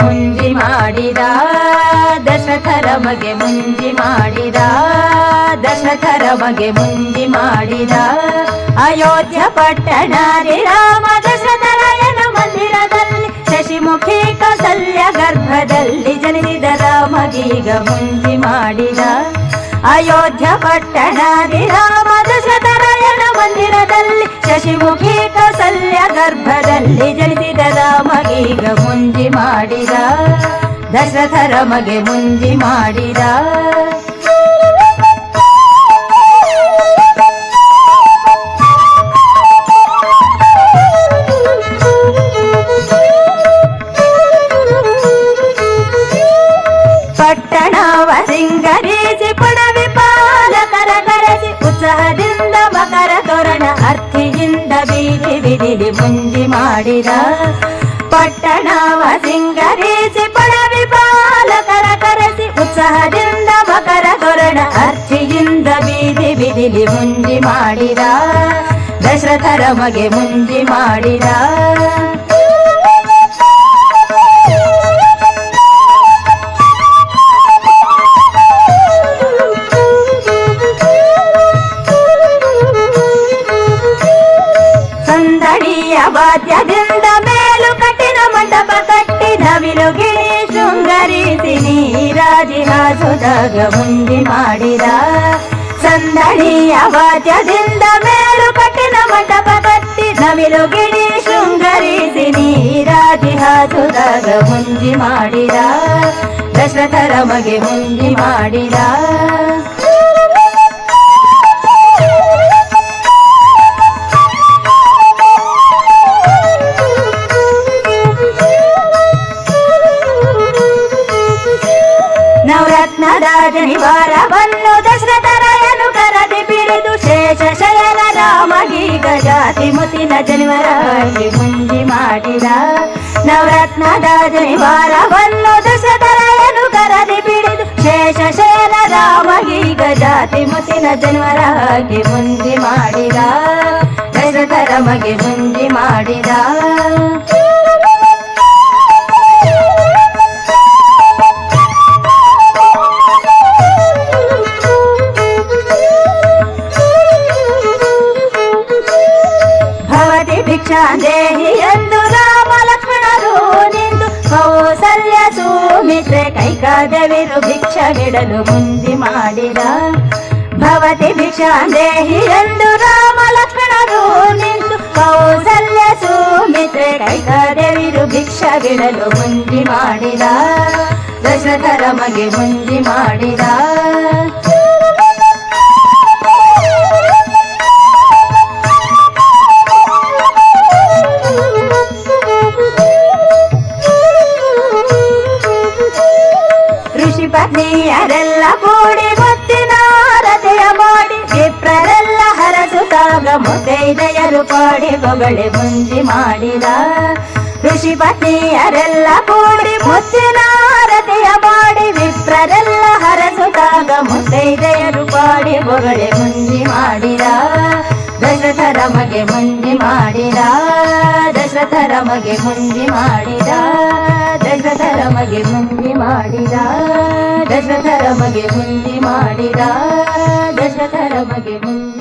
ಮಾಡಿದ ದಶರಥರ ಮಗೆ ಮುಂಜಿ ಮಾಡಿದ ದಶರಥರ ಮಗೆ ಮುಂಜಿ ಮಾಡಿದ. ಅಯೋಧ್ಯ ಪಟ್ಟಣ ರಾಮ ದಶರಥರಾಯನ ಮಂದಿರದಲ್ಲಿ ಶಶಿಮುಖಿ ಕಸಲ್ಯ ಗರ್ಭದಲ್ಲಿ ಜನಿಸಿದ ರಾಮಗೀಗ ಮುಂಜಿ ಮಾಡಿದ. ಅಯೋಧ್ಯ ಪಟ್ಟಣ ರಾಮ ದಶರಥರಾಯನ ಮಂದಿರದಲ್ಲಿ ಶಶಿಮುಖಿ ಕೌಸಲ್ಯ ಗರ್ಭದಲ್ಲಿ ಜನಿಸಿದ ರಾಮಗೀಗ ಮುಂಜಿ ಮಾಡಿದ. ದಶರಥರ ಮಗೆ ಮುಂಜಿ ಮಾಡಿದ. ಪಟ್ಟಣವ ಸಿಂಗರಿಸಿ ಪುಣವಿ ಪಾಲಕರ ಕರೆಸಿ ಉತ್ಸಾಹದಿಂದ ಬಿದಿಲಿ ಮುಂಜಿ ಮಾಡಿದ ಪಟ್ಟಣವ ಸಿಂಗರೇಸಿ ಪಡವಿ ಬಾಲಕರ ಕರೆಸಿ ಉತ್ಸಾಹದಿಂದ ಮಕರ ತೊರಣ ಅರ್ಚಿಯಿಂದ ಬೀದಿ ಬಿದಿಲಿ ಮುಂಜಿ ಮಾಡಿದ ದಶರಥರ ಮಗೆ ಮುಂಜಿ ಮಾಡಿದ ಸಂದಡಿಯ ವಾದ್ಯದಿಂದ ಮೇಲು ಕಟ್ಟಿನ ಮಂಟಪ ಕಟ್ಟಿ ನವಿಲು ಗಿಳಿ ಶೃಂಗರಿಸಿ ನೀರಾಜಿ ಹಾಸುದಾಗ ಮುಂದಿ ಮಾಡಿದ ಸಂದಣಿ ವಾದ್ಯದಿಂದ ಮೇಲು ಕಟ್ಟಿನ ಮಂಟಪ ಕಟ್ಟಿ ನವಿಲು ಗಿಳಿ ಶೃಂಗರಿಸಿ ನೀರಾಜಿ ಹಾಸುದಾಗ ಮುಂಜಿ ಮಾಡಿದ ದಶರಥರ ಮಗೆ ಮುಂಜಿ ಮಾಡಿದ ನವರತ್ನದ ಜನಿವಾರವನ್ನು ದಶರಥರಾಯನು ಕರದಿ ಬಿಡಿದು ಶೇಷ ಶಯನ ರಾಮಗಿ ಗಜಾತಿ ಮುತಿನ ಜನಿವರಾಗಿ ಮುಂಜಿ ಮಾಡಿದ ನವರತ್ನದ ಜನಿವಾರವನ್ನು ದಶರಥರಾಯನು ಕರದಿ ಬಿಡಿದು ಶೇಷ ಶಯನ ರಾಮಗಿ ಗಜಾತಿ ಮುತಿನ ಜನಿವರಾಗಿ ಮುಂಜಿ ಮಾಡಿದ ದಶರಥ ರಮಗೆ ಮುಂಜಿ ಮಾಡಿದ ಭಿಕ್ಷಾ ಎಂದು ರಾಮ ಲಕ್ಷ್ಮಣರು ನಿಂದು ಕೌಸಲ್ಯ ಸುಮಿತ್ರೆ ಕೈಕಾದವಿರು ಭಿಕ್ಷವಿಡಲು ಮುಂದಿ ಮಾಡಿದ. ಭವತಿ ಭಿಕ್ಷಾ ದೇಹಿ ಎಂದು ರಾಮ ಲಕ್ಷ್ಮಣರು ನಿಂತು ಕೌಸಲ್ಯ ಸುಮಿತ್ರೆ ಕೈಕಾದವಿರು ಭಿಕ್ಷವಿಡಲು ಮುಂದಿ ಮಾಡಿದ. ದಶರಥರ ಮಗೆ ಮುಂದಿ ಮಾಡಿದ. ಪತ್ನಿಯರೆಲ್ಲ ಕೂಡಿ ಮುತ್ತಿನ ರಥೆಯ ಮಾಡಿ ವಿಪ್ರರೆಲ್ಲ ಹರಸುತ್ತಾಗ ಮುತ್ತೈದೆಯರು ಪಾಡಿ ಬೊಗಳೆ ಮುಂಜಿ ಮಾಡಿದ ಋಷಿ ಪತ್ನಿಯರೆಲ್ಲ ಕೂಡಿ ಮುತ್ತಿನ ರಥೆಯ ಮಾಡಿ ವಿಪ್ರರೆಲ್ಲ ಹರಸುತ್ತಾಗ ಮುತ್ತೈದೆಯರು ಪಾಡಿ ಬೊಗಳೆ ಮುಂಜಿ ಮಾಡಿದ ದಶರಥರ ಮಗೆ ಮುಂಜಿ ಮಾಡಿದ ದಶರಥರ ಮಗೆ ಮುಂಜಿ ಮಾಡಿದ ದಶರಥರ ಮಗೆ ಮಾಡಿದ ದಶರಥರ ಮಗೆ ಮಾಡಿದ ದಶರಥರ ಮಗೆ